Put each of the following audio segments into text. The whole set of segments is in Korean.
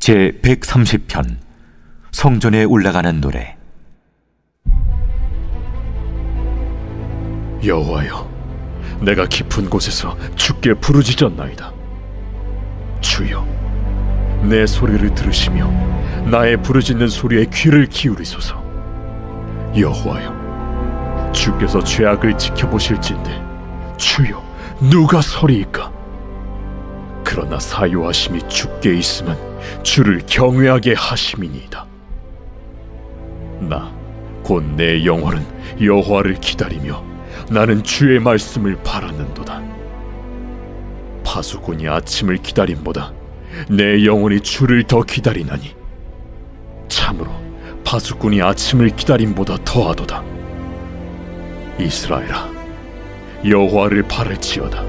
제 130편 성전에 올라가는 노래 여호와여, 내가 깊은 곳에서 주께 부르짖었나이다. 주여, 내 소리를 들으시며 나의 부르짖는 소리에 귀를 기울이소서. 여호와여, 주께서 죄악을 지켜보실진데 주여, 누가 서리이까? 그러나 사유하심이 주께 있으면 주를 경외하게 하심이니이다. 나 곧 내 영혼은 여호와를 기다리며 나는 주의 말씀을 바라는도다. 파수꾼이 아침을 기다림보다 내 영혼이 주를 더 기다리나니 참으로 파수꾼이 아침을 기다림보다 더하도다. 이스라엘아, 여호와를 바랄지어다.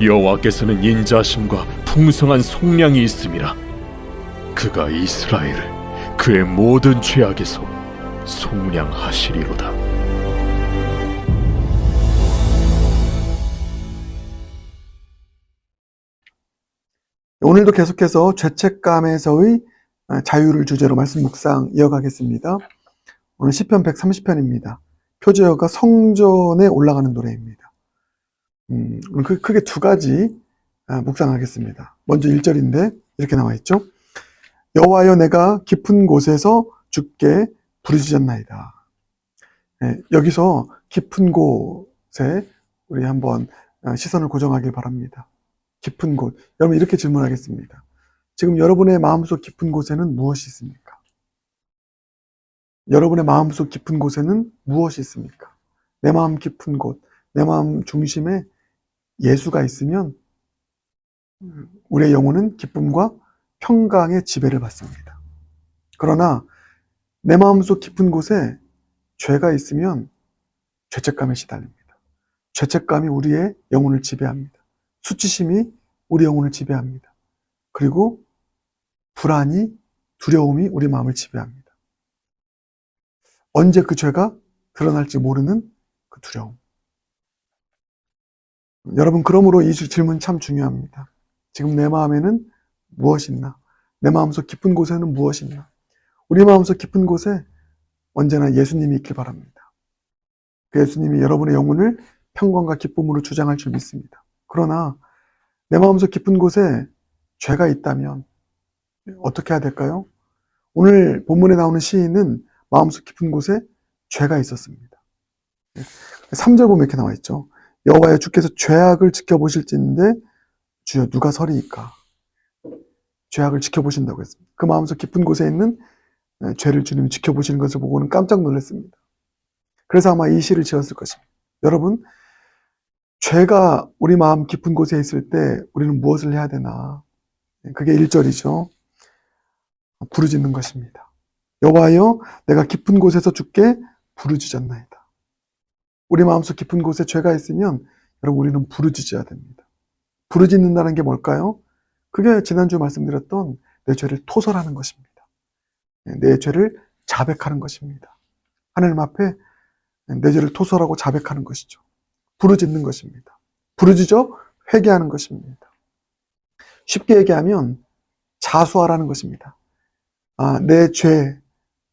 여호와께서는 인자심과 풍성한 속량이 있음이라. 그가 이스라엘을 그의 모든 죄악에서 속량하시리로다. 오늘도 계속해서 죄책감에서의 아, 자유를 주제로 말씀 묵상 이어가겠습니다. 오늘 시편 130편입니다. 표제어가 성전에 올라가는 노래입니다. 음, 크- 크게 두 가지 아, 묵상하겠습니다. 먼저 1절인데 이렇게 나와 있죠. 여호와여 내가 깊은 곳에서 주께 부르짖었나이다. 예, 여기서 깊은 곳에 우리 한번 아, 시선을 고정하길 바랍니다. 깊은 곳. 여러분 이렇게 질문하겠습니다. 지금 여러분의 마음속 깊은 곳에는 무엇이 있습니까? 여러분의 마음속 깊은 곳에는 무엇이 있습니까? 내 마음 깊은 곳, 내 마음 중심에 예수가 있으면 우리의 영혼은 기쁨과 평강의 지배를 받습니다. 그러나 내 마음속 깊은 곳에 죄가 있으면 죄책감에 시달립니다. 죄책감이 우리의 영혼을 지배합니다. 수치심이 우리 영혼을 지배합니다. 그리고 불안이, 두려움이 우리 마음을 지배합니다. 언제 그 죄가 드러날지 모르는 그 두려움. 여러분, 그러므로 이 질문 참 중요합니다. 지금 내 마음에는 무엇이 있나? 내 마음속 깊은 곳에는 무엇이 있나? 우리 마음속 깊은 곳에 언제나 예수님이 있길 바랍니다. 그 예수님이 여러분의 영혼을 평강과 기쁨으로 주장할 줄 믿습니다. 그러나 내 마음속 깊은 곳에 죄가 있다면 어떻게 해야 될까요? 오늘 본문에 나오는 시인은 마음속 깊은 곳에 죄가 있었습니다. 3절 보면 이렇게 나와 있죠. 여호와여 주께서 죄악을 지켜보실진데 주여 누가 서리이까? 죄악을 지켜보신다고 했습니다. 그 마음속 깊은 곳에 있는 죄를 주님이 지켜보시는 것을 보고는 깜짝 놀랐습니다. 그래서 아마 이 시를 지었을 것입니다. 여러분, 죄가 우리 마음 깊은 곳에 있을 때 우리는 무엇을 해야 되나? 그게 1절이죠. 부르짖는 것입니다. 여호와여 내가 깊은 곳에서 주께 부르짖었나이다. 우리 마음속 깊은 곳에 죄가 있으면 여러분 우리는 부르짖어야 됩니다. 부르짖는다는 게 뭘까요? 그게 지난주 말씀드렸던 내 죄를 토설하는 것입니다. 내 죄를 자백하는 것입니다. 하나님 앞에 내 죄를 토설하고 자백하는 것이죠. 부르짖는 것입니다. 부르짖어 회개하는 것입니다. 쉽게 얘기하면 자수하라는 것입니다. 아, 내 죄,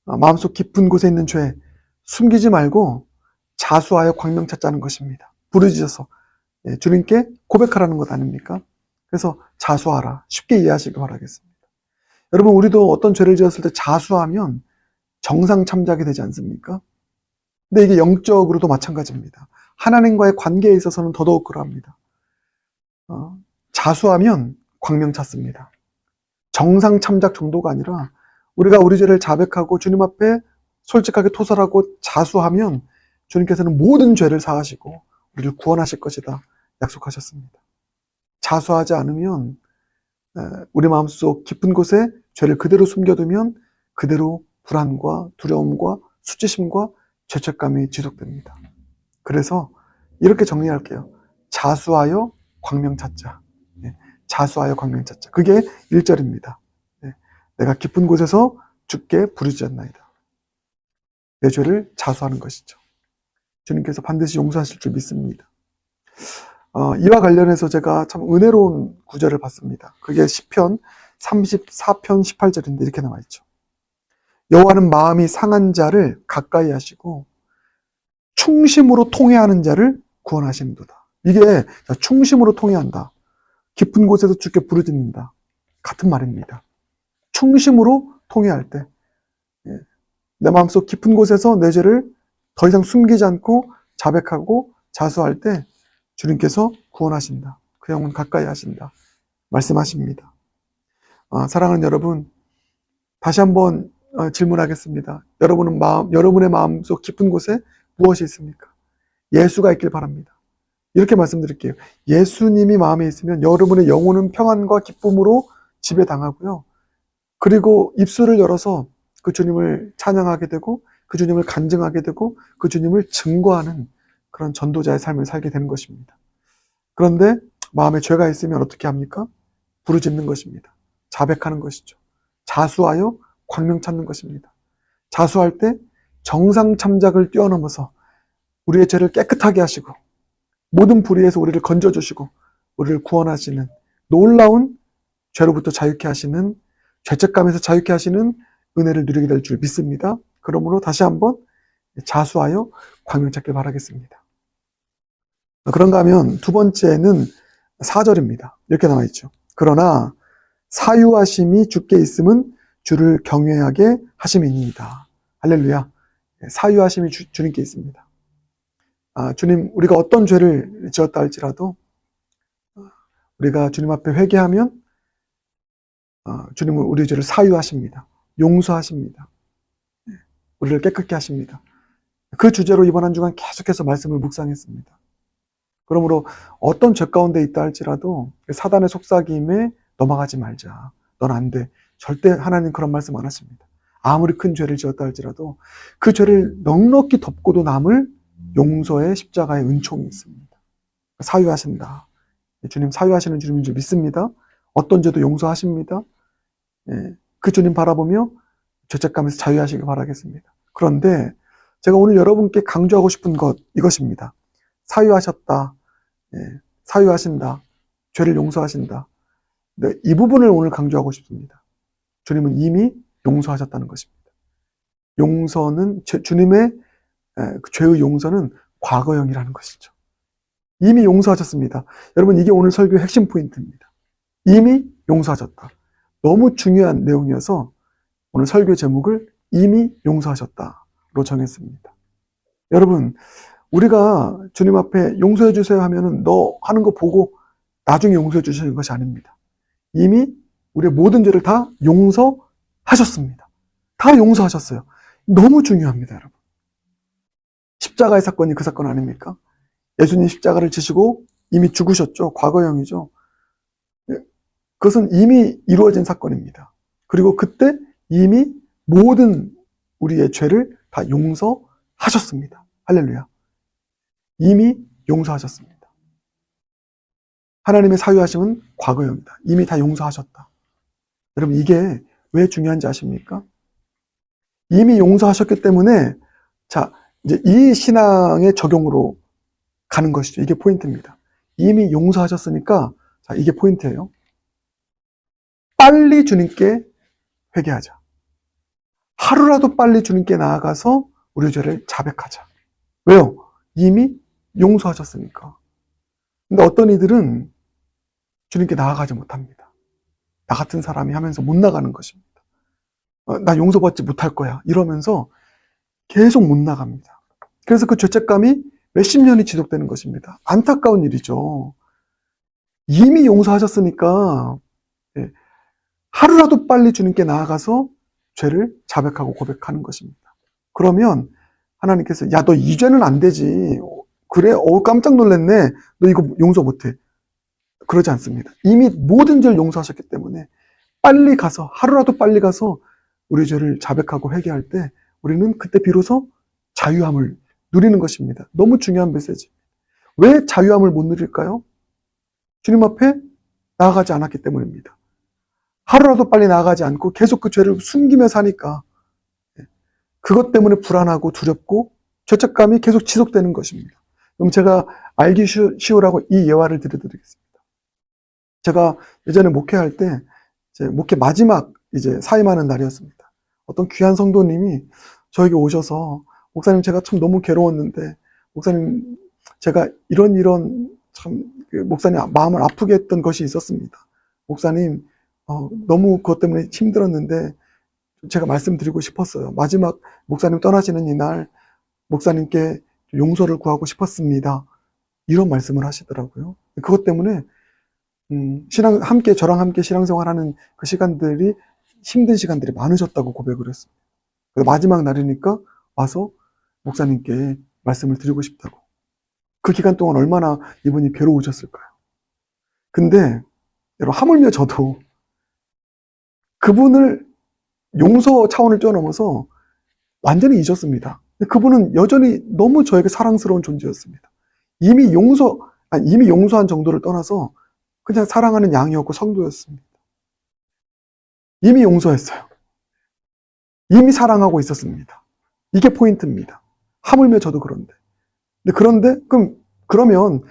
아, 마음속 깊은 곳에 있는 죄, 숨기지 말고 자수하여 광명 찾자는 것입니다. 부르짖어서 예, 주님께 고백하라는 것 아닙니까? 그래서 자수하라. 쉽게 이해하시기 바라겠습니다. 여러분, 우리도 어떤 죄를 지었을 때 자수하면 정상 참작이 되지 않습니까? 근데 이게 영적으로도 마찬가지입니다. 하나님과의 관계에 있어서는 더더욱 그러합니다. 어, 자수하면 광명 찾습니다. 정상 참작 정도가 아니라 우리가 우리 죄를 자백하고 주님 앞에 솔직하게 토설하고 자수하면 주님께서는 모든 죄를 사하시고 우리를 구원하실 것이다 약속하셨습니다. 자수하지 않으면 우리 마음속 깊은 곳에 죄를 그대로 숨겨두면 그대로 불안과 두려움과 수치심과 죄책감이 지속됩니다. 그래서 이렇게 정리할게요. 자수하여 광명 찾자. 네, 자수하여 광명 찾자. 그게 1절입니다. 내가 깊은 곳에서 주께 부르짖었나이다. 내 죄를 자수하는 것이죠. 주님께서 반드시 용서하실 줄 믿습니다. 어, 이와 관련해서 제가 참 은혜로운 구절을 봤습니다. 그게 시편 34편 18절인데 이렇게 나와 있죠. 여호와는 마음이 상한 자를 가까이 하시고 충심으로 통회하는 자를 구원하시는도다. 이게 자, 충심으로 통회한다. 깊은 곳에서 주께 부르짖는다. 같은 말입니다. 충심으로 통회할 때, 예, 내 마음속 깊은 곳에서 내 죄를 더 이상 숨기지 않고 자백하고 자수할 때 주님께서 구원하신다. 그 영혼 가까이 하신다. 말씀하십니다. 아, 사랑하는 여러분, 다시 한번 어, 질문하겠습니다. 여러분은 마음, 여러분의 마음속 깊은 곳에 무엇이 있습니까? 예수가 있길 바랍니다. 이렇게 말씀드릴게요. 예수님이 마음에 있으면 여러분의 영혼은 평안과 기쁨으로 지배당하고요. 그리고 입술을 열어서 그 주님을 찬양하게 되고 그 주님을 간증하게 되고 그 주님을 증거하는 그런 전도자의 삶을 살게 되는 것입니다. 그런데 마음에 죄가 있으면 어떻게 합니까? 부르짖는 것입니다. 자백하는 것이죠. 자수하여 광명 찾는 것입니다. 자수할 때 정상 참작을 뛰어넘어서 우리의 죄를 깨끗하게 하시고 모든 불의에서 우리를 건져주시고 우리를 구원하시는 놀라운 죄로부터 자유케 하시는 죄책감에서 자유케 하시는 은혜를 누리게 될 줄 믿습니다. 그러므로 다시 한번 자수하여 광명 찾길 바라겠습니다. 그런가 하면 두 번째는 4절입니다. 이렇게 나와 있죠. 그러나 사유하심이 주께 있음은 주를 경외하게 하심이니이다. 할렐루야. 사유하심이 주, 주님께 있습니다. 아, 주님, 우리가 어떤 죄를 지었다 할지라도 우리가 주님 앞에 회개하면 아, 주님은 우리 죄를 사유하십니다. 용서하십니다. 우리를 깨끗게 하십니다. 그 주제로 이번 한 주간 계속해서 말씀을 묵상했습니다. 그러므로 어떤 죄 가운데 있다 할지라도 사단의 속삭임에 넘어가지 말자. 넌 안 돼. 절대 하나님 그런 말씀 안 하십니다. 아무리 큰 죄를 지었다 할지라도 그 죄를 넉넉히 덮고도 남을 용서의 십자가의 은총이 있습니다. 사유하신다. 주님 사유하시는 주님인 줄 믿습니다. 어떤 죄도 용서하십니다. 예, 그 주님 바라보며 죄책감에서 자유하시길 바라겠습니다. 그런데 제가 오늘 여러분께 강조하고 싶은 것 이것입니다. 사유하셨다. 예, 사유하신다. 죄를 용서하신다. 네, 이 부분을 오늘 강조하고 싶습니다. 주님은 이미 용서하셨다는 것입니다. 용서는 제- 주님의 에, 그 죄의 용서는 과거형이라는 것이죠. 이미 용서하셨습니다. 여러분 이게 오늘 설교의 핵심 포인트입니다. 이미 용서하셨다. 너무 중요한 내용이어서 오늘 설교 제목을 이미 용서하셨다로 정했습니다. 여러분 우리가 주님 앞에 용서해 주세요 하면은 너 하는 거 보고 나중에 용서해 주시는 것이 아닙니다. 이미 우리의 모든 죄를 다 용서하셨습니다. 다 용서하셨어요. 너무 중요합니다, 여러분. 십자가의 사건이 그 사건 아닙니까? 예수님 십자가를 지시고 이미 죽으셨죠. 과거형이죠. 예, 그것은 이미 이루어진 사건입니다. 그리고 그때 이미 모든 우리의 죄를 다 용서하셨습니다. 할렐루야. 이미 용서하셨습니다. 하나님의 사유하심은 과거형이다. 이미 다 용서하셨다. 여러분, 이게 왜 중요한지 아십니까? 이미 용서하셨기 때문에, 자, 이제 이 신앙의 적용으로 가는 것이죠. 이게 포인트입니다. 이미 용서하셨으니까, 자, 이게 포인트예요. 빨리 주님께 회개하자. 하루라도 빨리 주님께 나아가서 우리 죄를 자백하자. 왜요? 이미 용서하셨으니까. 근데 어떤 이들은 주님께 나아가지 못합니다. 나 같은 사람이 하면서 못 나가는 것입니다. 어, 나 용서받지 못할 거야. 이러면서 계속 못 나갑니다. 그래서 그 죄책감이 몇십 년이 지속되는 것입니다. 안타까운 일이죠. 이미 용서하셨으니까 예, 하루라도 빨리 주님께 나아가서 죄를 자백하고 고백하는 것입니다. 그러면 하나님께서 야 너 이 죄는 안 되지. 그래? 어 깜짝 놀랐네. 너 이거 용서 못해. 그러지 않습니다. 이미 모든 죄를 용서하셨기 때문에 빨리 가서 하루라도 빨리 가서 우리 죄를 자백하고 회개할 때 우리는 그때 비로소 자유함을 누리는 것입니다. 너무 중요한 메시지. 왜 자유함을 못 누릴까요? 주님 앞에 나아가지 않았기 때문입니다. 하루라도 빨리 나아가지 않고 계속 그 죄를 숨기며 사니까 그것 때문에 불안하고 두렵고 죄책감이 계속 지속되는 것입니다. 그럼 제가 알기 쉬- 쉬우라고 이 예화를 들려드리겠습니다. 제가 예전에 목회할 때 목회 마지막 이제 사임하는 날이었습니다. 어떤 귀한 성도님이 저에게 오셔서 목사님 제가 참 너무 괴로웠는데 목사님 제가 이런 이런 참그 목사님 마음을 아프게 했던 것이 있었습니다. 목사님 어, 너무 그것 때문에 힘들었는데 제가 말씀드리고 싶었어요. 마지막 목사님 떠나시는 이 날 목사님께 용서를 구하고 싶었습니다. 이런 말씀을 하시더라고요. 그것 때문에 음, 신앙 함께 저랑 함께 신앙생활하는 그 시간들이 힘든 시간들이 많으셨다고 고백을 했습니다. 마지막 날이니까 와서 목사님께 말씀을 드리고 싶다고. 그 기간 동안 얼마나 이분이 괴로우셨을까요? 근데 여러분 하물며 저도 그분을 용서 차원을 뛰어넘어서 완전히 잊었습니다. 그분은 여전히 너무 저에게 사랑스러운 존재였습니다. 이미 용서, 아니, 이미 용서한 정도를 떠나서 그냥 사랑하는 양이었고 성도였습니다. 이미 용서했어요. 이미 사랑하고 있었습니다. 이게 포인트입니다. 하물며 저도 그런데. 그런데, 그럼, 그러면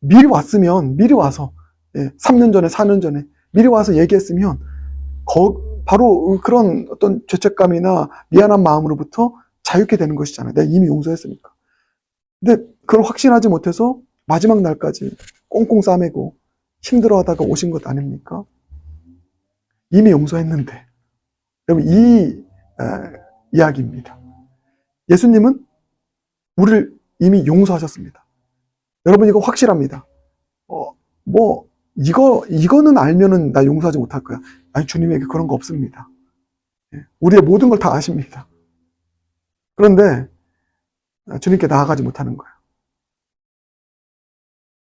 미리 왔으면, 미리 와서, 예, 3년 전에, 4년 전에, 미리 와서 얘기했으면, 거, 바로 그런 어떤 죄책감이나 미안한 마음으로부터 자유케 되는 것이잖아요. 내가 이미 용서했으니까. 근데 그걸 확신하지 못해서 마지막 날까지 꽁꽁 싸매고 힘들어 하다가 오신 것 아닙니까? 이미 용서했는데. 여러분, 이 에, 이야기입니다. 예수님은 우리를 이미 용서하셨습니다. 여러분, 이거 확실합니다. 어, 뭐, 이거, 이거는 알면은 나 용서하지 못할 거야. 아니, 주님에게 그런 거 없습니다. 예, 우리의 모든 걸 다 아십니다. 그런데 주님께 나아가지 못하는 거예요.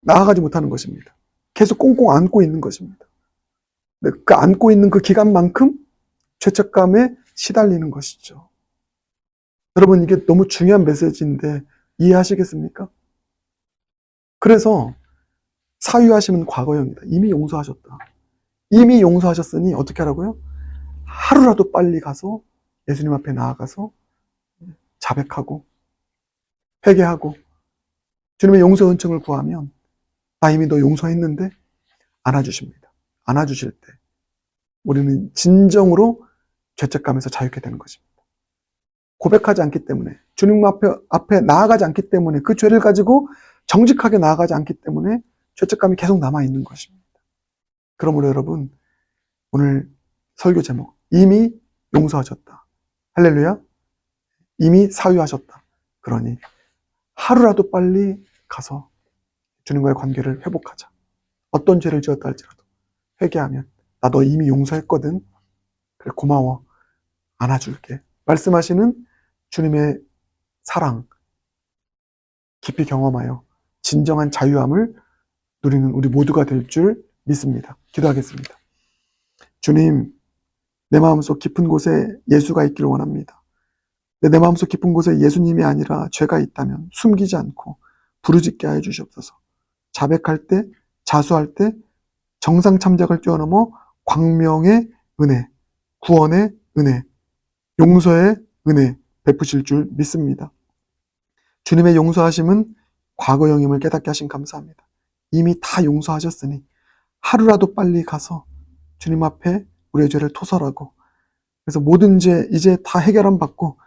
나아가지 못하는 것입니다. 계속 꽁꽁 안고 있는 것입니다. 그 안고 있는 그 기간만큼 죄책감에 시달리는 것이죠. 여러분, 이게 너무 중요한 메시지인데 이해하시겠습니까? 그래서 사유하심은 과거형이다. 이미 용서하셨다. 이미 용서하셨으니 어떻게 하라고요? 하루라도 빨리 가서 예수님 앞에 나아가서 자백하고 회개하고 주님의 용서 은총을 구하면 나 이미 너 용서했는데 안아주십니다. 안아주실 때 우리는 진정으로 죄책감에서 자유케 되는 것입니다. 고백하지 않기 때문에 주님 앞에, 앞에 나아가지 않기 때문에 그 죄를 가지고 정직하게 나아가지 않기 때문에 죄책감이 계속 남아 있는 것입니다. 그러므로 여러분 오늘 설교 제목 이미 용서하셨다. 할렐루야. 이미 사유하셨다. 그러니 하루라도 빨리 가서 주님과의 관계를 회복하자. 어떤 죄를 지었다 할지라도 회개하면 나 너 이미 용서했거든. 그래 고마워. 안아줄게. 말씀하시는 주님의 사랑 깊이 경험하여 진정한 자유함을 누리는 우리 모두가 될 줄 믿습니다. 기도하겠습니다. 주님, 내 마음속 깊은 곳에 예수가 있기를 원합니다. 내 마음속 깊은 곳에 예수님이 아니라 죄가 있다면 숨기지 않고 부르짖게 하여 주시옵소서. 자백할 때, 자수할 때 정상 참작을 뛰어넘어 광명의 은혜, 구원의 은혜, 용서의 은혜 베푸실 줄 믿습니다. 주님의 용서하심은 과거형임을 깨닫게 하신 감사합니다. 이미 다 용서하셨으니 하루라도 빨리 가서 주님 앞에 우리의 죄를 토설하고 그래서 모든 죄 이제 다 해결함 받고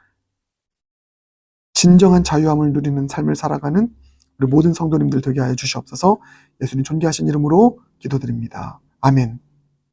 진정한 자유함을 누리는 삶을 살아가는 우리 모든 성도님들 되게 하여 주시옵소서 예수님 존귀하신 이름으로 기도드립니다. 아멘.